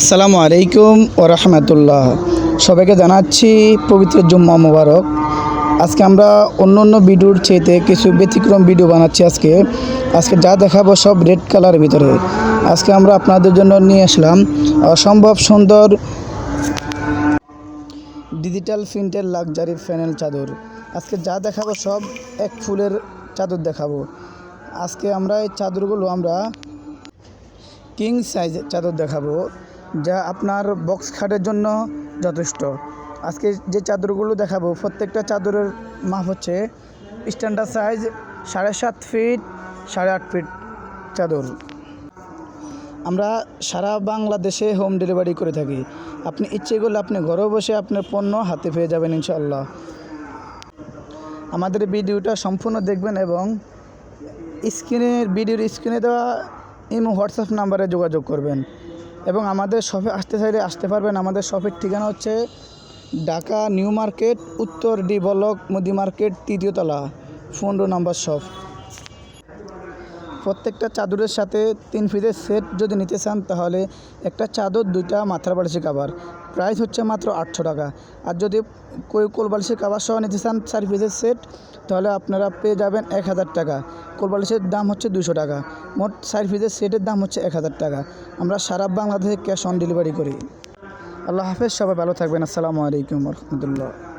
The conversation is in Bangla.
আসসালামু আলাইকুম ও রহমতুল্লাহ। সবাইকে জানাচ্ছি পবিত্র জুম্মা মোবারক। আজকে আমরা অন্য অন্য ভিডিওর চেয়েতে কিছু ব্যতিক্রম ভিডিও বানাচ্ছি আজকে। আজকে যা দেখাবো সব রেড কালারের ভিতরে। আজকে আমরা আপনাদের জন্য নিয়ে আসলাম অসম্ভব সুন্দর ডিজিটাল প্রিন্টের লাক্সারি ফ্যানেল চাদর। আজকে যা দেখাবো সব এক ফুলের চাদর দেখাবো। আজকে আমরা এই চাদরগুলো আমরা কিং সাইজ চাদর দেখাবো। যা আপনার বক্স খাটের জন্য যথেষ্ট। আজকে যে চাদরগুলো দেখাবো, প্রত্যেকটা চাদরের মাপ হচ্ছে স্ট্যান্ডার্ড সাইজ সাড়ে সাত ফিট সাড়ে আট ফিট চাদর। আমরা সারা বাংলাদেশে হোম ডেলিভারি করে থাকি। আপনি ইচ্ছে করলে আপনি ঘরে বসে আপনার পণ্য হাতে পেয়ে যাবেন ইনশাল্লাহ আমাদের ভিডিওটা সম্পূর্ণ দেখবেন এবং স্ক্রিনের, ভিডিওর স্ক্রিনে দেওয়া ইমো, হোয়াটসঅ্যাপ নাম্বারে যোগাযোগ করবেন। এবং আমাদের শপে আসতে চাইলে আসতে পারবেন। আমাদের শপের ঠিকানা হচ্ছে ঢাকা নিউ মার্কেট, উত্তর ডি ব্লক, মুদি মার্কেট তৃতীয়তলা পনেরো নম্বর শপ। প্রত্যেকটা চাদরের সাথে তিন পিসের সেট যদি নিতে চান, তাহলে একটা চাদর, দুইটা মাথার বালিশের কাবার প্রাইস হচ্ছে মাত্র আটশো টাকা। আর যদি কই কোল বালিশের কাবার সহ নিতে চান, চার পিসের সেট তাহলে আপনারা পেয়ে যাবেন এক হাজার টাকা। কোল বালিশের দাম হচ্ছে দুশো টাকা। মোট চার পিসের সেটের দাম হচ্ছে এক হাজার টাকা। আমরা সারা বাংলাদেশে ক্যাশ অন ডেলিভারি করি। আল্লাহ হাফেজ, সবাই ভালো থাকবেন। আসসালামু আলাইকুম রহমতুল্লাহ।